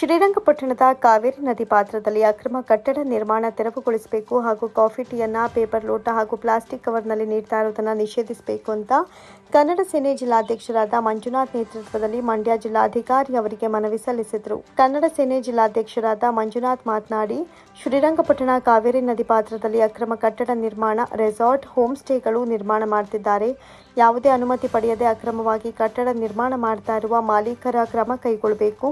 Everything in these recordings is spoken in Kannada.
ಶ್ರೀರಂಗಪಟ್ಟಣದ ಕಾವೇರಿ ನದಿ ಪಾತ್ರದಲ್ಲಿ ಅಕ್ರಮ ಕಟ್ಟಡ ನಿರ್ಮಾಣ ತೆರವುಗೊಳಿಸಬೇಕು ಹಾಗೂ ಕಾಫಿ ಟೀಯನ್ನ, ಪೇಪರ್ ಲೋಟ ಹಾಗೂ ಪ್ಲಾಸ್ಟಿಕ್ ಕವರ್ನಲ್ಲಿ ನೀಡ್ತಾ ಇರುವುದನ್ನು ನಿಷೇಧಿಸಬೇಕು ಅಂತ ಕನ್ನಡ ಸೇನೆ ಜಿಲ್ಲಾಧ್ಯಕ್ಷರಾದ ಮಂಜುನಾಥ್ ನೇತೃತ್ವದಲ್ಲಿ ಮಂಡ್ಯ ಜಿಲ್ಲಾಧಿಕಾರಿ ಅವರಿಗೆ ಮನವಿ ಸಲ್ಲಿಸಿದರು. ಕನ್ನಡ ಸೇನೆ ಜಿಲ್ಲಾಧ್ಯಕ್ಷರಾದ ಮಂಜುನಾಥ್ ಮಾತನಾಡಿ, ಶ್ರೀರಂಗಪಟ್ಟಣ ಕಾವೇರಿ ನದಿ ಪಾತ್ರದಲ್ಲಿ ಅಕ್ರಮ ಕಟ್ಟಡ ನಿರ್ಮಾಣ, ರೆಸಾರ್ಟ್, ಹೋಮ್ ಸ್ಟೇಗಳು ನಿರ್ಮಾಣ ಮಾಡುತ್ತಿದ್ದಾರೆ ಯಾವುದೇ ಅನುಮತಿ ಪಡೆಯದೆ ಅಕ್ರಮವಾಗಿ ಕಟ್ಟಡ ನಿರ್ಮಾಣ ಮಾಡ್ತಾ ಇರುವ ಮಾಲೀಕರ ಕ್ರಮ ಕೈಗೊಳ್ಳಬೇಕು.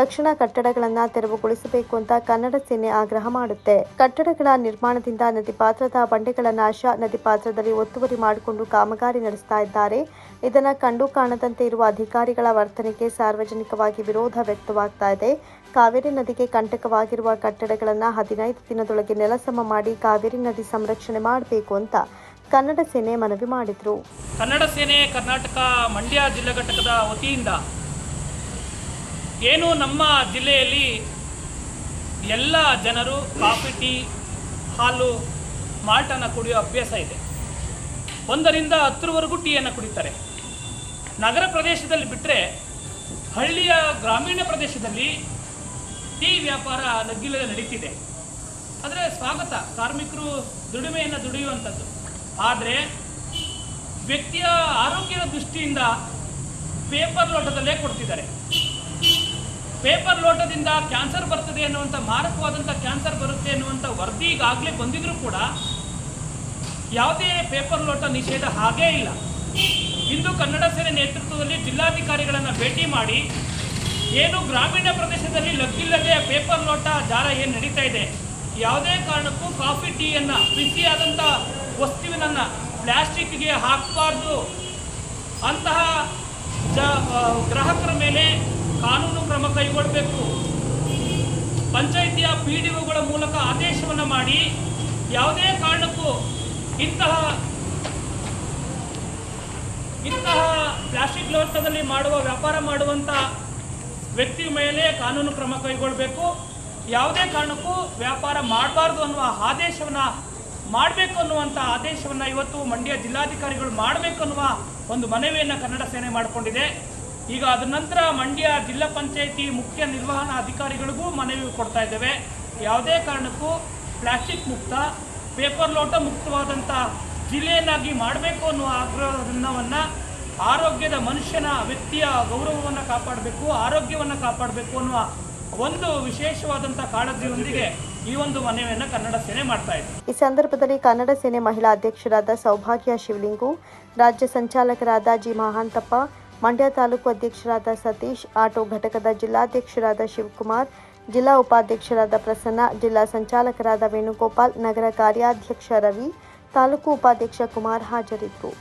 ತಕ್ಷಣ ಕಟ್ಟಡಗಳನ್ನು ತೆರವುಗೊಳಿಸಬೇಕು ಅಂತ ಕನ್ನಡ ಸೇನೆ ಆಗ್ರಹ ಮಾಡುತ್ತೆ. ಕಟ್ಟಡಗಳ ನಿರ್ಮಾಣದಿಂದ ನದಿ ಪಾತ್ರದ ಬಂಡೆಗಳ ನಾಶ ನದಿ ಪಾತ್ರದಲ್ಲಿ ಒತ್ತುವರಿ ಮಾಡಿಕೊಂಡು ಕಾಮಗಾರಿ ನಡೆಸ್ತಾ ಇದ್ದಾರೆ. ಇದನ್ನ ಕಂಡು ಕಾಣದಂತೆ ಇರುವ ಅಧಿಕಾರಿಗಳ ವರ್ತನೆಗೆ ಸಾರ್ವಜನಿಕವಾಗಿ ವಿರೋಧ ವ್ಯಕ್ತವಾಗ್ತಾ ಇದೆ. ಕಾವೇರಿ ನದಿಗೆ ಕಂಟಕವಾಗಿರುವ ಕಟ್ಟಡಗಳನ್ನು ಹದಿನೈದು ದಿನದೊಳಗೆ ನೆಲಸಮ ಮಾಡಿ ಕಾವೇರಿ ನದಿ ಸಂರಕ್ಷಣೆ ಮಾಡಬೇಕು ಅಂತ ಕನ್ನಡ ಸೇನೆ ಮನವಿ ಮಾಡಿದ್ರು. ಕನ್ನಡ ಸೇನೆ ಕರ್ನಾಟಕ ಮಂಡ್ಯ ಜಿಲ್ಲಾ ಘಟಕದ ವತಿಯಿಂದ ಏನು ನಮ್ಮ ಜಿಲ್ಲೆಯಲ್ಲಿ ಎಲ್ಲ ಜನರು ಕಾಫಿ, ಟೀ, ಹಾಲು, ಮಾಲ್ಟನ್ನು ಕುಡಿಯೋ ಅಭ್ಯಾಸ ಇದೆ. ಒಂದರಿಂದ ಹತ್ತರವರೆಗೂ ಟೀಯನ್ನು ಕುಡಿತಾರೆ. ನಗರ ಪ್ರದೇಶದಲ್ಲಿ ಬಿಟ್ಟರೆ ಹಳ್ಳಿಯ ಗ್ರಾಮೀಣ ಪ್ರದೇಶದಲ್ಲಿ ಟೀ ವ್ಯಾಪಾರ ನಗ್ಗಿಲ್ಲದೆ ನಡೀತಿದೆ. ಆದರೆ ಸ್ವಾಗತ, ಕಾರ್ಮಿಕರು ದುಡಿಮೆಯನ್ನು ದುಡಿಯುವಂಥದ್ದು. ಆದರೆ ವ್ಯಕ್ತಿಯ ಆರೋಗ್ಯದ ದೃಷ್ಟಿಯಿಂದ ಪೇಪರ್ ಲೋಟದಲ್ಲೇ ಕೊಡ್ತಿದ್ದಾರೆ. ಪೇಪರ್ ಲೋಟದಿಂದ ಕ್ಯಾನ್ಸರ್ ಬರ್ತದೆ ಅನ್ನುವಂಥ ಮಾರಕವಾದಂಥ ಕ್ಯಾನ್ಸರ್ ಬರುತ್ತೆ ಅನ್ನುವಂಥ ವರದಿ ಈಗಾಗಲೇ ಬಂದಿದ್ರೂ ಕೂಡ ಯಾವುದೇ ಪೇಪರ್ ಲೋಟ ನಿಷೇಧ ಹಾಗೇ ಇಲ್ಲ. ಇಂದು ಕನ್ನಡ ಸೇನೆ ನೇತೃತ್ವದಲ್ಲಿ ಜಿಲ್ಲಾಧಿಕಾರಿಗಳನ್ನು ಭೇಟಿ ಮಾಡಿ ಏನು ಗ್ರಾಮೀಣ ಪ್ರದೇಶದಲ್ಲಿ ಲಗ್ಗಿಲ್ಲದೆ ಪೇಪರ್ ಲೋಟ ಜಾರ ಏನು ನಡೀತಾ ಇದೆ, ಯಾವುದೇ ಕಾರಣಕ್ಕೂ ಕಾಫಿ ಟೀಯನ್ನು ಬಿಸಿಯಾದಂಥ ವಸ್ತುವಿನನ್ನು ಪ್ಲಾಸ್ಟಿಕ್ಗೆ ಹಾಕಬಾರ್ದು. ಅಂತಹ ಜ ಗ್ರಾಹಕರ ಮೇಲೆ ಕಾನೂನು ಕ್ರಮ ಕೈಗೊಳ್ಳಬೇಕು. ಪಂಚಾಯಿತಿಯ ಪಿ ಡಿ ಒಗಳ ಮೂಲಕ ಆದೇಶವನ್ನು ಮಾಡಿ ಯಾವುದೇ ಕಾರಣಕ್ಕೂ ಇಂತಹ ಇಂತಹ ಪ್ಲಾಸ್ಟಿಕ್ ಲೋಟದಲ್ಲಿ ಮಾಡುವ ವ್ಯಾಪಾರ ಮಾಡುವಂಥ ವ್ಯಕ್ತಿ ಮೇಲೆ ಕಾನೂನು ಕ್ರಮ ಕೈಗೊಳ್ಳಬೇಕು. ಯಾವುದೇ ಕಾರಣಕ್ಕೂ ವ್ಯಾಪಾರ ಮಾಡಬಾರ್ದು ಅನ್ನುವ ಆದೇಶವನ್ನು ಮಾಡಬೇಕು ಅನ್ನುವಂಥ ಆದೇಶವನ್ನು ಇವತ್ತು ಮಂಡ್ಯ ಜಿಲ್ಲಾಧಿಕಾರಿಗಳು ಮಾಡಬೇಕು ಅನ್ನುವ ಒಂದು ಮನವಿಯನ್ನು ಕನ್ನಡ ಸೇನೆ ಮಾಡಿಕೊಂಡಿದೆ. ಈಗ ಅದ ನಂತರ ಮಂಡ್ಯ ಜಿಲ್ಲಾ ಪಂಚಾಯಿತಿ ಮುಖ್ಯ ನಿರ್ವಹಣಾ ಅಧಿಕಾರಿಗಳಿಗೂ ಮನವಿ ಕೊಡ್ತಾ ಇದ್ದೇವೆ. ಯಾವುದೇ ಕಾರಣಕ್ಕೂ ಪ್ಲಾಸ್ಟಿಕ್ ಮುಕ್ತ, ಪೇಪರ್ ಲೋಟ ಮುಕ್ತವಾದಂಥ ಜಿಲ್ಲೆಯನ್ನಾಗಿ ಮಾಡಬೇಕು ಅನ್ನುವ ಆಗ್ರಹವನ್ನು ಆರೋಗ್ಯದ ಮನುಷ್ಯನ ವ್ಯಕ್ತಿಯ ಗೌರವವನ್ನು ಕಾಪಾಡಬೇಕು, ಆರೋಗ್ಯವನ್ನು ಕಾಪಾಡಬೇಕು ಅನ್ನುವ ಒಂದು ವಿಶೇಷವಾದಂಥ ಕಾಳಜಿಯೊಂದಿಗೆ ಈ ಒಂದು ಮನವಿಯನ್ನು ಕನ್ನಡ ಸೇನೆ ಮಾಡ್ತಾ ಇದೆ. ಈ ಸಂದರ್ಭದಲ್ಲಿ ಕನ್ನಡ ಸೇನೆ ಮಹಿಳಾ ಅಧ್ಯಕ್ಷರಾದ ಸೌಭಾಗ್ಯ ಶಿವಲಿಂಗು, ರಾಜ್ಯ ಸಂಚಾಲಕರಾದ ಜಿ ಮಹಾಂತಪ್ಪ ಮಂಡ್ಯ ತಾಲೂಕು ಅಧ್ಯಕ್ಷರಾದ ಸತೀಶ್, ಆಟೋ ಘಟಕದ ಜಿಲ್ಲಾಧ್ಯಕ್ಷರಾದ ಶಿವಕುಮಾರ್, ಜಿಲ್ಲಾ ಉಪಾಧ್ಯಕ್ಷರಾದ ಪ್ರಸನ್ನ, ಜಿಲ್ಲಾ ಸಂಚಾಲಕರಾದ ವೇಣುಗೋಪಾಲ್, ನಗರ ಕಾರ್ಯಾಧ್ಯಕ್ಷ ರವಿ, ತಾಲೂಕು ಉಪಾಧ್ಯಕ್ಷ ಕುಮಾರ್ ಹಾಜರಿದ್ದರು.